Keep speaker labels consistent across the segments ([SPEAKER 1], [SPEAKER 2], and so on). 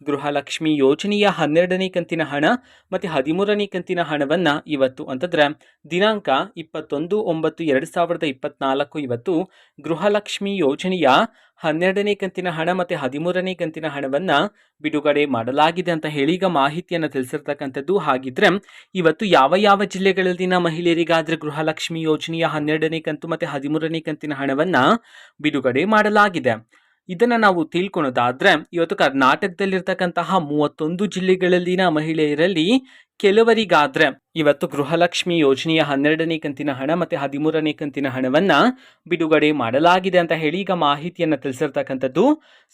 [SPEAKER 1] ಗೃಹಲಕ್ಷ್ಮಿ ಯೋಜನೆಯ ಹನ್ನೆರಡನೇ ಕಂತಿನ ಹಣ ಮತ್ತು ಹದಿಮೂರನೇ ಕಂತಿನ ಹಣವನ್ನು ಇವತ್ತು ಅಂತಂದರೆ ದಿನಾಂಕ ಇಪ್ಪತ್ತೊಂದು ಒಂಬತ್ತು ಎರಡು ಸಾವಿರದ ಇಪ್ಪತ್ನಾಲ್ಕು ಇವತ್ತು ಗೃಹಲಕ್ಷ್ಮಿ ಯೋಜನೆಯ ಹನ್ನೆರಡನೇ ಕಂತಿನ ಹಣ ಮತ್ತು ಹದಿಮೂರನೇ ಕಂತಿನ ಹಣವನ್ನು ಬಿಡುಗಡೆ ಮಾಡಲಾಗಿದೆ ಅಂತ ಹೇಳಿ ಈಗ ಮಾಹಿತಿಯನ್ನು ತಿಳಿಸಿರ್ತಕ್ಕಂಥದ್ದು ಹಾಗಿದ್ರೆ ಇವತ್ತು ಯಾವ ಯಾವ ಜಿಲ್ಲೆಗಳಲ್ಲಿನ ಮಹಿಳೆಯರಿಗಾದರೆ ಗೃಹಲಕ್ಷ್ಮಿ ಯೋಜನೆಯ ಹನ್ನೆರಡನೇ ಕಂತು ಮತ್ತು ಹದಿಮೂರನೇ ಕಂತಿನ ಹಣವನ್ನು ಬಿಡುಗಡೆ ಮಾಡಲಾಗಿದೆ. ಇದನ್ನು ನಾವು ತಿಳ್ಕೊಳೋದಾದ್ರೆ, ಇವತ್ತು ಕರ್ನಾಟಕದಲ್ಲಿರ್ತಕ್ಕಂತಹ ಮೂವತ್ತೊಂದು ಜಿಲ್ಲೆಗಳಲ್ಲಿನ ಮಹಿಳೆಯರಲ್ಲಿ ಕೆಲವರಿಗಾದ್ರೆ ಇವತ್ತು ಗೃಹಲಕ್ಷ್ಮಿ ಯೋಜನೆಯ ಹನ್ನೆರಡನೇ ಕಂತಿನ ಹಣ ಮತ್ತು ಹದಿಮೂರನೇ ಕಂತಿನ ಹಣವನ್ನು ಬಿಡುಗಡೆ ಮಾಡಲಾಗಿದೆ ಅಂತ ಹೇಳಿ ಈಗ ಮಾಹಿತಿಯನ್ನು ತಿಳಿಸಿರ್ತಕ್ಕಂಥದ್ದು.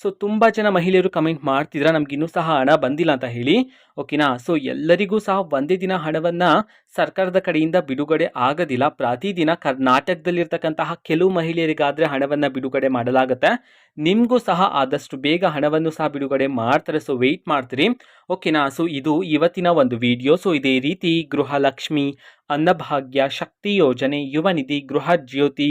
[SPEAKER 1] ಸೊ ತುಂಬ ಜನ ಮಹಿಳೆಯರು ಕಮೆಂಟ್ ಮಾಡ್ತಿದ್ರ, ನಮಗಿನ್ನೂ ಸಹ ಹಣ ಬಂದಿಲ್ಲ ಅಂತ ಹೇಳಿ. ಓಕೆನಾ? ಸೊ ಎಲ್ಲರಿಗೂ ಸಹ ಒಂದೇ ದಿನ ಹಣವನ್ನು ಸರ್ಕಾರದ ಕಡೆಯಿಂದ ಬಿಡುಗಡೆ ಆಗೋದಿಲ್ಲ. ಪ್ರತಿದಿನ ಕರ್ನಾಟಕದಲ್ಲಿರ್ತಕ್ಕಂತಹ ಕೆಲವು ಮಹಿಳೆಯರಿಗಾದರೆ ಹಣವನ್ನು ಬಿಡುಗಡೆ ಮಾಡಲಾಗುತ್ತೆ. ನಿಮಗೂ ಸಹ ಆದಷ್ಟು ಬೇಗ ಹಣವನ್ನು ಸಹ ಬಿಡುಗಡೆ ಮಾಡ್ತಾರೆ. ಸೊ ವೆಯ್ಟ್ ಮಾಡ್ತೀರಿ. ಓಕೆನಾ? ಸೊ ಇದು ಇವತ್ತಿನ ಒಂದು ವಿಡಿಯೋ ಸೊ ಇದೇ ರೀತಿ ಗೃಹಲಕ್ಷ್ಮಿ, ಅನ್ನಭಾಗ್ಯ, ಶಕ್ತಿ ಯೋಜನೆ, ಯುವ ನಿಧಿ, ಗೃಹ ಜ್ಯೋತಿ